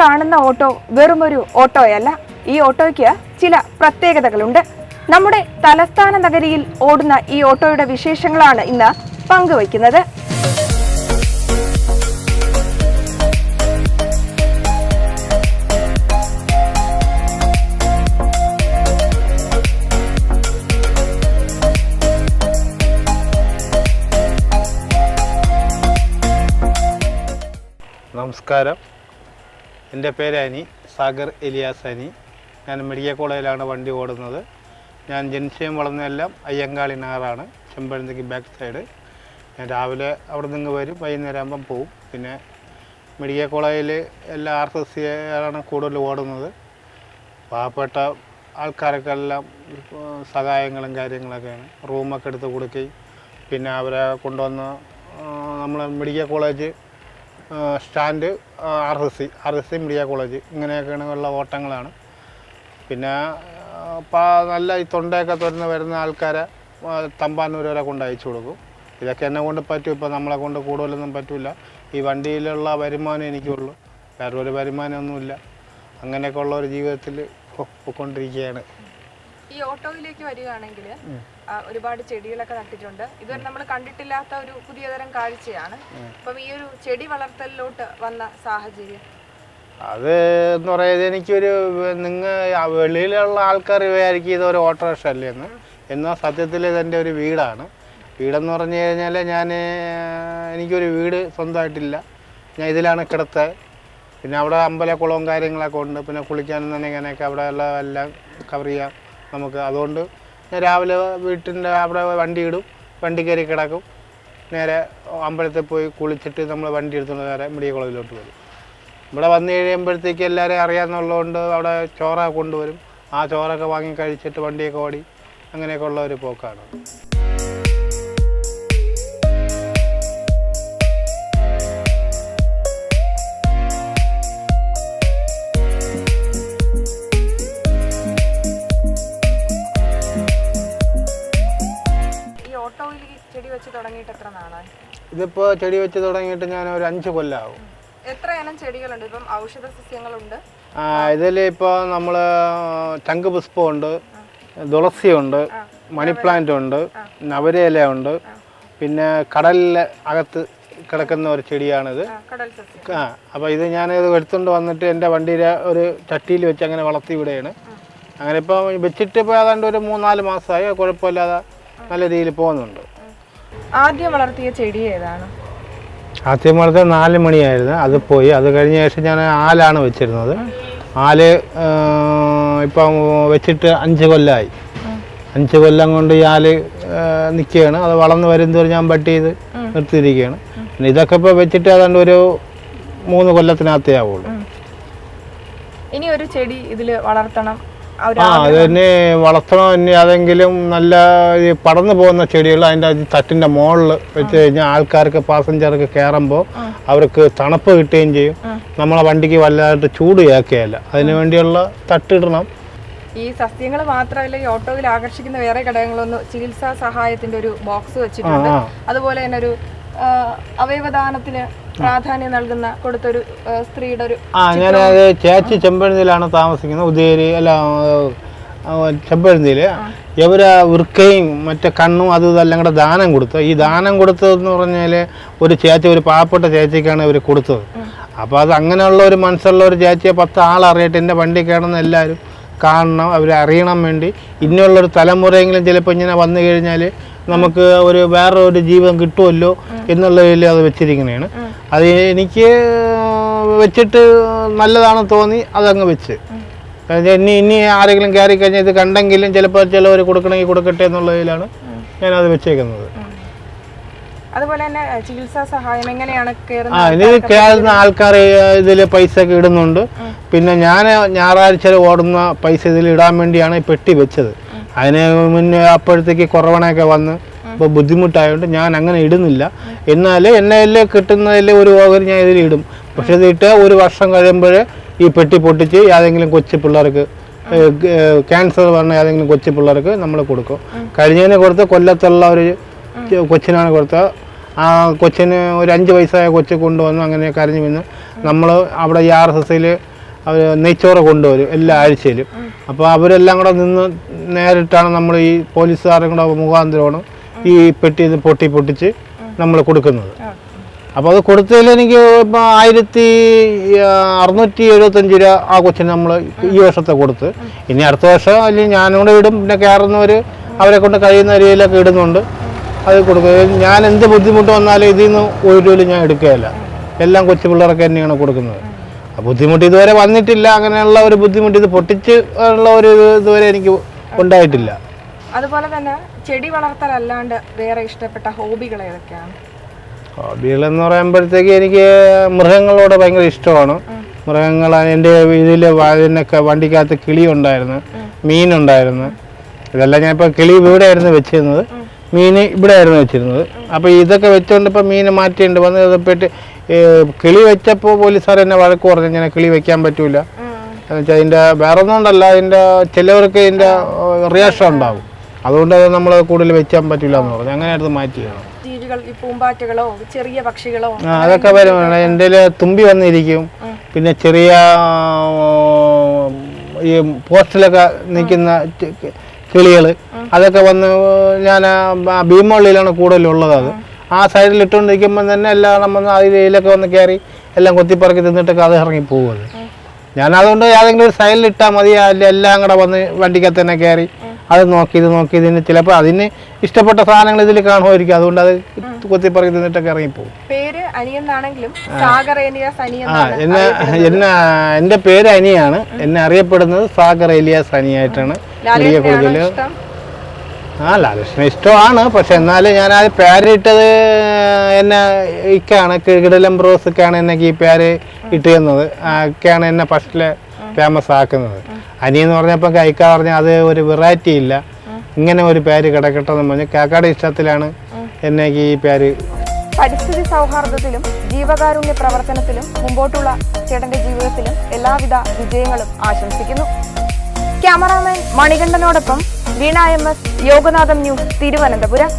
കാണുന്ന ഓട്ടോ വെറുമൊരു ഓട്ടോയല്ല. ഈ ഓട്ടോയ്ക്ക് ചില പ്രത്യേകതകളുണ്ട്. നമ്മുടെ തലസ്ഥാന നഗരിയിൽ ഓടുന്ന ഈ ഓട്ടോയുടെ വിശേഷങ്ങളാണ് ഇന്ന് പങ്കുവയ്ക്കുന്നത്. നമസ്കാരം. എന്റെ പേര് അനി സാഗർ എലിയാസ് അനി. ഞാൻ മെഡിക്കൽ കോളേജിലാണ് വണ്ടി ഓടുന്നത്. ഞാൻ ജനിച്ചയും വളർന്നതെല്ലാം അയ്യങ്കാളി നാറാണ്. ചെമ്പഴന്തിക്ക് ബാക്ക് സൈഡ്. ഞാൻ രാവിലെ അവിടെ നിന്ന് വരും വൈകുന്നേരം ആകുമ്പം പോവും. പിന്നെ മെഡിക്കൽ കോളേജിൽ എല്ലാ ആർ എസ് സി ആണ് കൂടുതൽ ഓടുന്നത്. പാവപ്പെട്ട ആൾക്കാർക്കെല്ലാം സഹായങ്ങളും കാര്യങ്ങളൊക്കെയാണ്. റൂമൊക്കെ എടുത്ത് കൊടുക്കുകയും പിന്നെ അവരെ കൊണ്ടുവന്ന് നമ്മൾ medical college stand R S C R S C media college ഇങ്ങനെയൊക്കെയാണ് ഉള്ള ഓട്ടങ്ങളാണ്. പിന്നെ നല്ല ഈ തൊണ്ടയൊക്കെ തുറന്ന് വരുന്ന ആൾക്കാരെ തമ്പാനൂർ വരെ കൊണ്ട് അയച്ചു കൊടുക്കും. ഇതൊക്കെ എന്നെ കൊണ്ട് പറ്റും ഇപ്പോൾ നമ്മളെ കൊണ്ട് കൂടുതലൊന്നും പറ്റില്ല ഈ വണ്ടിയിലുള്ള വരുമാനം എനിക്കുള്ളൂ. വേറെ ഒരു വരുമാനമൊന്നുമില്ല. അങ്ങനെയൊക്കെ ഉള്ള ഒരു ജീവിതത്തിൽ പോയിക്കൊണ്ടിരിക്കുകയാണ് ഈ ഓട്ടോയിലേക്ക് വരികയാണെങ്കിൽ ഒരുപാട് ചെടികളൊക്കെ നട്ടിട്ടുണ്ട്. ഇതുവരെ നമ്മൾ കണ്ടിട്ടില്ലാത്ത ഒരു പുതിയ തരം കാഴ്ചയാണ് അപ്പം ഈ ഒരു ചെടി വളർത്തലിലോട്ട് വന്ന സാഹചര്യം? അത് എന്ന് പറയുന്നത് എനിക്കൊരു നിങ്ങൾ വെളിയിലുള്ള ആൾക്കാർ വിചാരിക്കും ഇതൊരു ഓട്ടോറിക്ഷ അല്ലേ എന്ന്. എന്നാൽ സത്യത്തിൽ ഇതെന്റെ ഒരു വീടാണ്. വീടെന്ന് പറഞ്ഞു കഴിഞ്ഞാൽ ഞാൻ എനിക്കൊരു വീട് സ്വന്തമായിട്ടില്ല. ഞാൻ ഇതിലാണ് കിടത്തത് പിന്നെ അവിടെ അമ്പലക്കുളവും കാര്യങ്ങളൊക്കെ ഉണ്ട്. പിന്നെ കുളിക്കാനും നനയ്ക്കാനൊക്കെ അവിടെ എല്ലാം എല്ലാം കവർ ചെയ്യാം. നമുക്ക്. അതുകൊണ്ട് രാവിലെ വീട്ടിന്റെ അവിടെ വണ്ടി ഇടും. വണ്ടി കയറി കിടക്കും. നേരെ അമ്പലത്തിൽ പോയി കുളിച്ചിട്ട് നമ്മൾ വണ്ടി എടുത്തുകൊണ്ട് നേരെ മെഡിക്കൽ കോളേജിലോട്ട് വരും. ഇവിടെ വന്നു കഴിയുമ്പോഴത്തേക്ക് എല്ലാവരെയും അറിയാമെന്നുള്ളതുകൊണ്ട് അവിടെ ചോറ കൊണ്ടുവരും. ആ ചോറൊക്കെ വാങ്ങി കഴിച്ചിട്ട് വണ്ടിയൊക്കെ ഓടി അങ്ങനെയൊക്കെ ഉള്ള ഒരു പോക്കാണ്. തുടങ്ങിയിട്ട് എത്ര നാളായി? ഇതിപ്പോൾ ചെടി വെച്ച് തുടങ്ങിയിട്ട് ഞാൻ ഒരു അഞ്ച് കൊല്ലമാവും എത്ര ഇനം ചെടികളുണ്ട്? ഇപ്പം ഔഷധ സസ്യങ്ങളുണ്ട്. ഇതിൽ ഇപ്പോൾ നമ്മൾ ചങ്ക് പുഷ്പമുണ്ട് തുളസിയുണ്ട് മണി പ്ലാന്റ് ഉണ്ട് നവരേല ഉണ്ട് പിന്നെ കടലിലെ അകത്ത് കിടക്കുന്ന ഒരു ചെടിയാണിത്. ആ അപ്പോൾ ഇത് ഞാൻ ഇത് എടുത്തുകൊണ്ട് വന്നിട്ട് എന്റെ വണ്ടിയിലെ ഒരു ചട്ടിയിൽ വെച്ച് അങ്ങനെ വളർത്തി വിടുകയാണ് അങ്ങനെ ഇപ്പൊ വെച്ചിട്ട് ഇപ്പോൾ ഏതാണ്ട് ഒരു മൂന്നാൽ മാസമായി കുഴപ്പമില്ലാതെ നല്ല രീതിയിൽ പോകുന്നുണ്ട്. ആദ്യം വളർത്തിയ ചെടി ഏതാണ്? ആദ്യം വളർത്തിയ നാല് മണിയായിരുന്നു. അത് പോയി. അത് കഴിഞ്ഞ ശേഷം ഞാൻ ആലാണ് വെച്ചിരുന്നത്. ആൽ ഇപ്പം വെച്ചിട്ട് അഞ്ച് കൊല്ലമായി അഞ്ച് കൊല്ലം കൊണ്ട് ഈ ആൽ നിൽക്കുകയാണ് അത് വളർന്ന് വരുന്നതോറും ഞാൻ ബട്ട് ചെയ്ത് നിർത്തിയിരിക്കുകയാണ്. പിന്നെ ഇതൊക്കെ ഇപ്പോൾ വെച്ചിട്ട് ഏതാണ്ട് ഒരു മൂന്ന് കൊല്ലത്തിനകത്തേ ആവുള്ളൂ. ഇനി ഒരു ചെടി ഇതിൽ വളർത്തണം. അത് തന്നെ വളർത്തണം അതെങ്കിലും നല്ല ഈ പടർന്നു പോകുന്ന ചെടികൾ അതിന്റെ തട്ടിന്റെ മുകളിൽ വെച്ച് കഴിഞ്ഞാൽ ആൾക്കാർക്ക് പാസഞ്ചർക്ക് കയറുമ്പോൾ അവർക്ക് തണുപ്പ് കിട്ടുകയും ചെയ്യും. നമ്മളെ വണ്ടിക്ക് വല്ലാതെ ചൂട് ചേക്കുകയല്ല അതിനു വേണ്ടിയുള്ള തട്ടിടണം. ഈ സസ്യങ്ങൾ മാത്രമല്ല ഈ ഓട്ടോയിൽ ആകർഷിക്കുന്ന വേറെ ഘടകങ്ങളൊന്നും ചികിത്സാ സഹായത്തിന്റെ ഒരു ബോക്സ് വെച്ചിട്ടുണ്ട്. അതുപോലെ തന്നെ ഒരു അവയവദാനത്തിന് പ്രാധാന്യം നൽകുന്ന കൊടുത്തൊരു സ്ത്രീയുടെ ഒരു ആ ഞാനത് ചേച്ചി ചെമ്പഴുന്നിലാണ് താമസിക്കുന്നത്. ഉദയരി അല്ല ചെമ്പഴന്തിയിൽ ഇവർ വൃക്കയും മറ്റേ കണ്ണും അതും ഇതെല്ലാം കൂടെ ദാനം കൊടുത്തു ഈ ദാനം കൊടുത്തതെന്ന് പറഞ്ഞാൽ ഒരു ചേച്ചി ഒരു പാവപ്പെട്ട ചേച്ചിക്കാണ് ഇവർ കൊടുത്തത്. അപ്പോൾ അത് അങ്ങനെയുള്ള ഒരു മനസ്സുള്ള ഒരു ചേച്ചിയെ പത്ത് ആളറിയട്ടെ എന്റെ വണ്ടി കയറുന്ന എല്ലാവരും കാണണം അവരെ അറിയണം വേണ്ടി. ഇനിയുള്ളൊരു തലമുറയെങ്കിലും ചിലപ്പോൾ ഇങ്ങനെ വന്നു കഴിഞ്ഞാൽ നമുക്ക് ഒരു വേറെ ഒരു ജീവൻ കിട്ടുമല്ലോ എന്നുള്ളതിൽ അത് വെച്ചിരിക്കുന്നതാണ്. അത് എനിക്ക് വെച്ചിട്ട് നല്ലതാണെന്ന് തോന്നി അതങ്ങ് വെച്ച്. ഇനി ഇനി ആരെങ്കിലും കയറി കഴിഞ്ഞാൽ ഇത് കണ്ടെങ്കിലും ചിലപ്പോൾ ചിലവർ കൊടുക്കണമെങ്കിൽ കൊടുക്കട്ടെ എന്നുള്ളതിലാണ് അത് വെച്ചേക്കുന്നത്. അതുപോലെ തന്നെ ചികിത്സാ സഹായം എങ്ങനെയാണ് ആ ഇത് ഇനി കയറുന്ന ആൾക്കാർ ഇതിൽ പൈസ ഒക്കെ ഇടുന്നുണ്ട്. പിന്നെ ഞാൻ ഞായറാഴ്ച ഓടുന്ന പൈസ ഇതിൽ ഇടാൻ വേണ്ടിയാണ് ഈ പെട്ടി വെച്ചത്. അതിന് മുന്നേ അപ്പോഴത്തേക്ക് കൊറോണയൊക്കെ വന്ന് ഇപ്പോൾ ബുദ്ധിമുട്ടായതുകൊണ്ട് ഞാൻ അങ്ങനെ ഇടുന്നില്ല. എന്നാൽ എന്നെ കിട്ടുന്നതിൽ ഒരു ഓഹരി ഞാൻ ഇതിൽ ഇടും. പക്ഷെ ഇതിട്ട് ഒരു വർഷം കഴിയുമ്പോൾ ഈ പെട്ടി പൊട്ടിച്ച് ഏതെങ്കിലും കൊച്ചു പിള്ളേർക്ക് ക്യാൻസർ പറഞ്ഞ ഏതെങ്കിലും കൊച്ചു പിള്ളേർക്ക് നമ്മൾ കൊടുക്കും. കഴിഞ്ഞതിന് കൊടുത്ത് കൊല്ലത്തുള്ള ഒരു കൊച്ചിനാണ് കൊടുത്തത് ആ കൊച്ചിന് ഒരു അഞ്ച് വയസ്സായ കൊച്ചു കൊണ്ടുവന്നു അങ്ങനെ കരഞ്ഞു വന്ന് നമ്മൾ അവിടെ ഈ ആർ എസ് എസിൽ അവർ നെയ്ച്ചോറ് കൊണ്ടുവരും എല്ലാ ആഴ്ചയിലും. അപ്പോൾ അവരെല്ലാം കൂടെ നിന്ന് നേരിട്ടാണ് നമ്മൾ ഈ പോലീസുകാരും കൂടെ മുഖാന്തരമാണ് ഈ പെട്ടി പൊട്ടി പൊട്ടിച്ച് നമ്മൾ കൊടുക്കുന്നത്. അപ്പോൾ അത് കൊടുത്തതിൽ എനിക്ക് ഇപ്പം ആയിരത്തി അറുന്നൂറ്റി എഴുപത്തഞ്ച് രൂപ ആ കൊച്ചിന് നമ്മൾ ഈ വർഷത്തെ കൊടുത്ത്. ഇനി അടുത്ത വർഷം അല്ലെങ്കിൽ ഞാനും കൂടെ ഇടും. പിന്നെ കയറുന്നവർ അവരെ കൊണ്ട് കഴിയുന്ന രീതിയിലൊക്കെ ഇടുന്നുണ്ട്. അത് കൊടുക്കുക ഞാൻ എന്ത് ബുദ്ധിമുട്ട് വന്നാലും ഇതിൽ നിന്ന് ഒരു രൂപ ഞാൻ എടുക്കുകയില്ല. എല്ലാം കൊച്ചു പിള്ളേർക്ക് തന്നെയാണ് കൊടുക്കുന്നത്. ബുദ്ധിമുട്ട് ഇതുവരെ വന്നിട്ടില്ല. അങ്ങനെയുള്ള ഒരു ബുദ്ധിമുട്ട് ഇത് പൊട്ടിച്ച് ഉള്ള ഒരു ഇതുവരെ എനിക്ക് ഉണ്ടായിട്ടില്ല. അതുപോലെ തന്നെ ചെടി വളർത്തലല്ലാണ്ട് വേറെ ഇഷ്ടപ്പെട്ട ഹോബികൾ ഏതൊക്കെയാണ്? ഹോബികളെന്ന് പറയുമ്പോഴത്തേക്ക് എനിക്ക് മൃഗങ്ങളോട് ഭയങ്കര ഇഷ്ടമാണ്. മൃഗങ്ങൾ എന്റെ ഇതിൽ ഇതിനൊക്കെ വണ്ടിക്കകത്ത് കിളി ഉണ്ടായിരുന്നു. മീനുണ്ടായിരുന്നു ഇതെല്ലാം ഞാൻ ഇപ്പോൾ കിളി ഇവിടെ ആയിരുന്നു വെച്ചിരുന്നത് മീൻ ഇവിടെ ആയിരുന്നു വെച്ചിരുന്നത് അപ്പോൾ ഇതൊക്കെ വെച്ചുകൊണ്ട് ഇപ്പോൾ മീൻ മാറ്റിയിട്ടുണ്ട്. വന്ന് ഇതപ്പെട്ട് കിളി വെച്ചപ്പോൾ പോലീസുകാർ എന്നെ വഴക്ക് പറഞ്ഞു ഇങ്ങനെ കിളി വെക്കാൻ പറ്റൂല. അതിന്റെ അതിന്റെ വേറെ ഒന്നും അതിന്റെ അതിന്റെ ചിലവർക്ക് ഇതിന്റെ റിയാക്ഷൻ ഉണ്ടാവും. അതുകൊണ്ട് അത് നമ്മൾ കൂടുതൽ വെക്കാൻ പറ്റില്ല എന്ന് പറഞ്ഞു. അങ്ങനെ അടുത്ത് മാറ്റിയാണ് പൂമ്പാറ്റകളോ ചെറിയ പക്ഷികളോ അതൊക്കെ വരും. എന്റെ തുമ്പി വന്നിരിക്കും. പിന്നെ ചെറിയ ഈ പോസ്റ്റിലൊക്കെ നിൽക്കുന്ന കിളികൾ അതൊക്കെ വന്ന് ഞാൻ ഭീമവള്ളിയിലാണ് കൂടുതലുള്ളത് അത്. ആ സൈഡിൽ ഇട്ടുകൊണ്ടിരിക്കുമ്പോൾ തന്നെ എല്ലാം നമ്മൾ അതിലൊക്കെ വന്ന് കയറി എല്ലാം കൊത്തിപ്പറക്കി തിന്നിട്ടൊക്കെ അത് ഇറങ്ങി പോകും ഞാനതുകൊണ്ട് ഞാൻ അതുകൊണ്ട് ഏതെങ്കിലും ഒരു സൈഡിൽ ഇട്ടാൽ മതി എല്ലാം കൂടെ വന്ന് വണ്ടിക്കകത്ത് തന്നെ കയറി അത് നോക്കി ഇത് നോക്കി ഇതിന് ചിലപ്പോൾ അതിന് ഇഷ്ടപ്പെട്ട സാധനങ്ങൾ ഇതിൽ കാണുമായിരിക്കും. അതുകൊണ്ട് അത് കൊത്തിപ്പറക്കി തിന്നിട്ടൊക്കെ ഇറങ്ങിപ്പോകും പേര് അനിയെന്നാണെങ്കിലും എന്നെ എന്നെ എന്റെ പേര് അനിയാണ്. എന്നെ അറിയപ്പെടുന്നത് സാഗർ എലിയാസ് അനിയായിട്ടാണ് ആ ലാലകൃഷ്ണൻ ഇഷ്ടമാണ്. പക്ഷെ എന്നാലും ഞാൻ ആ പേരിട്ടത് എന്നെ ഇക്കാണ് കിടലം ബ്രോസൊക്കെയാണ് എന്നെ ഈ പേര് ഇട്ട് തന്നത്. ഒക്കെയാണ് എന്നെ ഫസ്റ്റിൽ ഫേമസ് ആക്കുന്നത്. അനിയെന്ന് പറഞ്ഞപ്പോൾ കൈക്ക പറഞ്ഞ അത് ഒരു വെറൈറ്റി ഇല്ല. ഇങ്ങനെ ഒരു പേര് കിടക്കട്ടെന്ന് പറഞ്ഞ് കാക്കാട് ഇഷ്ടത്തിലാണ് എന്നെ ഈ പേര് പരിസ്ഥിതി സൗഹാർദ്ദത്തിലും ജീവകാരുണ്യ പ്രവർത്തനത്തിലും മുമ്പോട്ടുള്ള ചേട്ടന്റെ ജീവിതത്തിലും എല്ലാവിധ വിജയങ്ങളും ആശംസിക്കുന്നു. Cameraman മണികണ്ഠനോടൊപ്പം Veena M S Yoganatham news Thiruvananthapuram